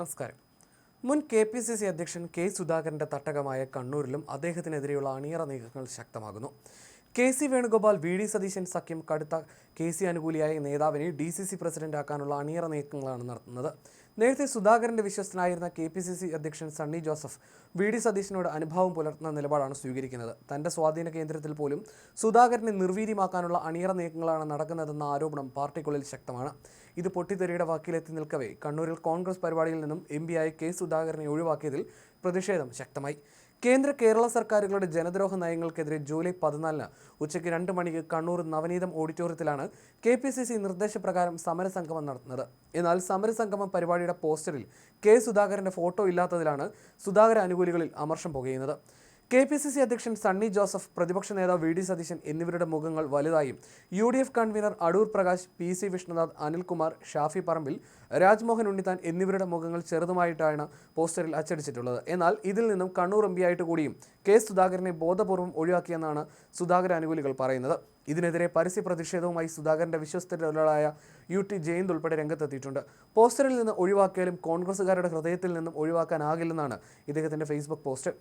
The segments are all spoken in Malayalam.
നമസ്കാരം. മുൻ കെ പി സി സി അധ്യക്ഷൻ കെ സുധാകരന്റെ തട്ടകമായ കണ്ണൂരിലും അദ്ദേഹത്തിനെതിരെയുള്ള അണിയറ നീക്കങ്ങൾ ശക്തമാകുന്നു. K C Venugopal V D Satheesan സഖ്യം കടുത്ത കെ സി അനുകൂലിയായ നേതാവിനെ ഡി സി സി പ്രസിഡന്റാക്കാനുള്ള അണിയറ നീക്കങ്ങളാണ് നടത്തുന്നത്. നേരത്തെ സുധാകരന്റെ വിശ്വസ്തനായിരുന്ന കെ പി സി സി അധ്യക്ഷൻ സണ്ണി ജോസഫ് വി ഡി സതീശനോട് അനുഭാവം പുലർത്തുന്ന നിലപാടാണ് സ്വീകരിക്കുന്നത്. തന്റെ സ്വാധീന കേന്ദ്രത്തിൽ പോലും സുധാകരനെ നിർവീര്യമാക്കാനുള്ള അണിയറ നീക്കങ്ങളാണ് നടക്കുന്നതെന്ന ആരോപണം പാർട്ടിക്കുള്ളിൽ ശക്തമാണ്. ഇത് പൊട്ടിത്തെറിയുടെ വാക്കിലെത്തി നിൽക്കവേ കണ്ണൂരിൽ കോൺഗ്രസ് പരിപാടിയിൽ നിന്നും എം പിയായ കെ സുധാകരനെ ഒഴിവാക്കിയതിൽ പ്രതിഷേധം ശക്തമായി. കേന്ദ്ര കേരള സർക്കാരുകളുടെ ജനദ്രോഹ നയങ്ങൾക്കെതിരെ ജൂലൈ പതിനാലിന് ഉച്ചയ്ക്ക് രണ്ട് മണിക്ക് കണ്ണൂർ നവനീതം ഓഡിറ്റോറിയത്തിലാണ് കെ പി സി സി നിർദ്ദേശപ്രകാരം സമരസംഗമം നടത്തുന്നത്. എന്നാൽ സമരസംഗമം പരിപാടിയുടെ പോസ്റ്ററിൽ കെ സുധാകരന്റെ ഫോട്ടോ ഇല്ലാത്തതിലാണ് സുധാകര അനുകൂലികളിൽ അമർഷം പുകയുന്നത്. കെ പി സി സി അധ്യക്ഷൻ സണ്ണി ജോസഫ് പ്രതിപക്ഷ നേതാവ് വി ഡി സതീശൻ എന്നിവരുടെ മുഖങ്ങൾ വലുതായും U D F convener Adoor Prakash P C Vishnunath Anilkumar Shafi Parambil Rajmohan Unnithan എന്നിവരുടെ മുഖങ്ങൾ ചെറുതുമായിട്ടാണ് പോസ്റ്ററിൽ അച്ചടിച്ചിട്ടുള്ളത്. എന്നാൽ ഇതിൽ നിന്നും കണ്ണൂർ എം ആയിട്ട് കൂടിയും കെ സുധാകരനെ ബോധപൂർവം ഒഴിവാക്കിയെന്നാണ് സുധാകരൻ അനുകൂലികൾ പറയുന്നത്. ഇതിനെതിരെ പരസ്യ പ്രതിഷേധവുമായി സുധാകരന്റെ വിശ്വസ്തരായ യു ടി ജയന്ത് ഉൾപ്പെടെ രംഗത്തെത്തിയിട്ടുണ്ട്. പോസ്റ്ററിൽ നിന്ന് ഒഴിവാക്കിയാലും കോൺഗ്രസുകാരുടെ ഹൃദയത്തിൽ നിന്നും ഒഴിവാക്കാനാകില്ലെന്നാണ് ഇദ്ദേഹത്തിന്റെ ഫേസ്ബുക്ക് പോസ്റ്റ്.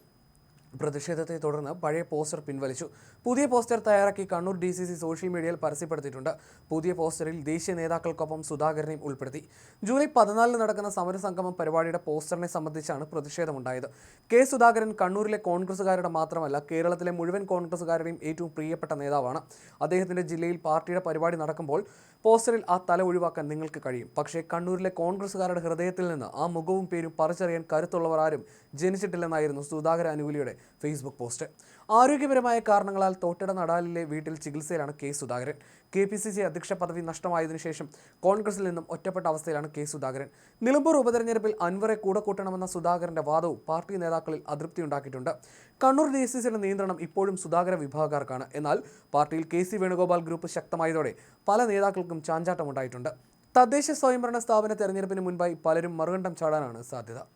പ്രതിഷേധത്തെ തുടർന്ന് പഴയ പോസ്റ്റർ പിൻവലിച്ചു. പുതിയ പോസ്റ്റർ തയ്യാറാക്കി Kannur D C C social മീഡിയയിൽ പരസ്യപ്പെടുത്തിയിട്ടുണ്ട്. പുതിയ പോസ്റ്ററിൽ ദേശീയ നേതാക്കൾക്കൊപ്പം സുധാകരനെയും ഉൾപ്പെടുത്തി. ജൂലൈ പതിനാലിന് നടക്കുന്ന സമരസംഗമം പരിപാടിയുടെ പോസ്റ്ററിനെ സംബന്ധിച്ചാണ് പ്രതിഷേധമുണ്ടായത്. കെ സുധാകരൻ കണ്ണൂരിലെ കോൺഗ്രസുകാരുടെ മാത്രമല്ല കേരളത്തിലെ മുഴുവൻ കോൺഗ്രസുകാരുടെയും ഏറ്റവും പ്രിയപ്പെട്ട നേതാവാണ്. അദ്ദേഹത്തിന്റെ ജില്ലയിൽ പാർട്ടിയുടെ പരിപാടി നടക്കുമ്പോൾ പോസ്റ്ററിൽ ആ തല ഒഴിവാക്കാൻ നിങ്ങൾക്ക് കഴിയും. പക്ഷേ കണ്ണൂരിലെ കോൺഗ്രസുകാരുടെ ഹൃദയത്തിൽ നിന്ന് ആ മുഖവും പേരും പറിച്ചറിയാൻ കരുത്തുള്ളവർ ആരും ജനിച്ചിട്ടില്ലെന്നായിരുന്നു സുധാകര അനുകൂലിയുടെ ഫേസ്ബുക്ക് പോസ്റ്റ്. ആരോഗ്യപരമായ കാരണങ്ങളാൽ തോട്ടട നടാലിലെ വീട്ടിൽ ചികിത്സയിലാണ് K Sudhakaran. K P C C അധ്യക്ഷ പദവി നഷ്ടമായതിനു ശേഷം കോൺഗ്രസിൽ നിന്നും ഒറ്റപ്പെട്ട അവസ്ഥയിലാണ് കെ സുധാകരൻ. നിലമ്പൂർ ഉപതെരഞ്ഞെടുപ്പിൽ അൻവറെ കൂടെ കൂട്ടണമെന്ന സുധാകരന്റെ വാദവും പാർട്ടി നേതാക്കളിൽ അതൃപ്തി ഉണ്ടാക്കിയിട്ടുണ്ട്. കണ്ണൂർ ഡി സി നിയന്ത്രണം ഇപ്പോഴും സുധാകര വിഭാഗക്കാർക്കാണ്. എന്നാൽ പാർട്ടിയിൽ കെ സി വേണുഗോപാൽ ഗ്രൂപ്പ് ശക്തമായതോടെ പല നേതാക്കൾക്കും ചാഞ്ചാട്ടമുണ്ടായിട്ടുണ്ട്. തദ്ദേശ സ്വയംഭരണ സ്ഥാപന തെരഞ്ഞെടുപ്പിന് മുൻപായി പലരും മറുകണ്ഠം ചാടാനാണ് സാധ്യത.